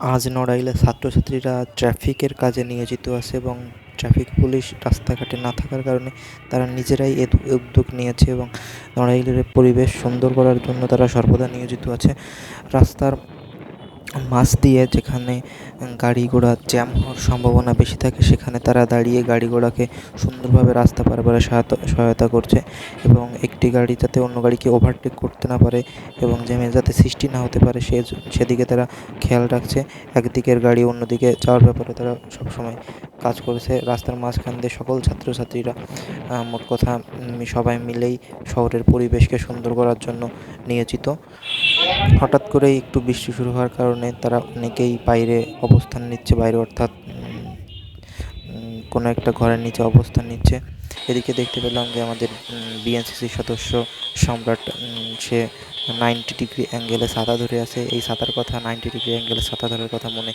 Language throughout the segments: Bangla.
আজ নড়াইলে ছাত্রছাত্রীরা ট্রাফিকের কাজে নিয়োজিত আছে এবং ট্রাফিক পুলিশ রাস্তাঘাটে না থাকার কারণে তারা নিজেরাই এ উদ্যোগ নিয়েছে এবং নড়াইলের পরিবেশ সুন্দর করার জন্য তারা সর্বদা নিয়োজিত আছে। রাস্তার মাছ দিয়ে যেখানে গাড়ি ঘোড়া জ্যাম হওয়ার সম্ভাবনা বেশি থাকে, সেখানে তারা দাঁড়িয়ে গাড়ি ঘোড়াকে সুন্দরভাবে রাস্তা পারাপারে সহায়তা সহায়তা করছে এবং একটি গাড়ি যাতে অন্য গাড়িকে ওভারটেক করতে না পারে এবং জ্যামে যাতে সৃষ্টি না হতে পারে, সে সেদিকে তারা খেয়াল রাখছে। একদিকের গাড়ি অন্যদিকে যাওয়ার ব্যাপারে তারা সবসময় কাজ করেছে। রাস্তার মাঝখান দিয়ে সকল ছাত্রছাত্রীরা মোট কথা সবাই মিলেই শহরের পরিবেশকে সুন্দর করার জন্য নিয়োজিত। হঠাৎ করেই একটু বৃষ্টি শুরু হওয়ার কারণে তারা অনেকেই বাইরে অবস্থান নিচ্ছে, বাইরে অর্থাৎ কোনো একটা ঘরের নিচে অবস্থান নিচ্ছে। এদিকে দেখতে পেলাম যে আমাদের বিএনসিসির সদস্য সম্রাট সে নাইনটি ডিগ্রি অ্যাঙ্গেলে ছাতা ধরে আছে। এই ছাতার কথা নাইনটি ডিগ্রি অ্যাঙ্গেলে ছাতা ধরার কথা মনে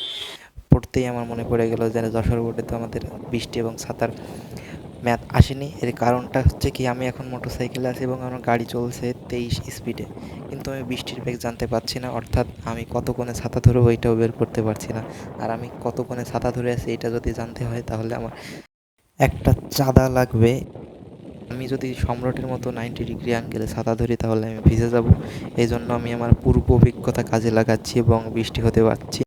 পড়তেই আমার মনে পড়ে গেল যেন যশোর বোর্ডে তো আমাদের বৃষ্টি এবং ছাতার ম্যাথ আসেনি। এর কারণটা হচ্ছে কি, আমি এখন মোটর সাইকেলে আছি এবং আমার গাড়ি চলছে তেইশ স্পিডে কিন্তু আমি বৃষ্টির বেগ জানতে পারছি না, অর্থাৎ আমি কত কোণে ছাতা ধরবো এইটাও বের করতে পারছি না। আর আমি কত কোণে ছাতা ধরে আছি এটা যদি জানতে হয়, তাহলে আমার একটা চাঁদা লাগবে। আমি যদি সম্রাটের মতো নাইনটি ডিগ্রি অ্যাঙ্গেলে ছাতা ধরি, তাহলে আমি ভিজে যাব। এই জন্য আমি আমার পূর্ব অভিজ্ঞতা কাজে লাগাচ্ছি এবং বৃষ্টি হতে পারছি।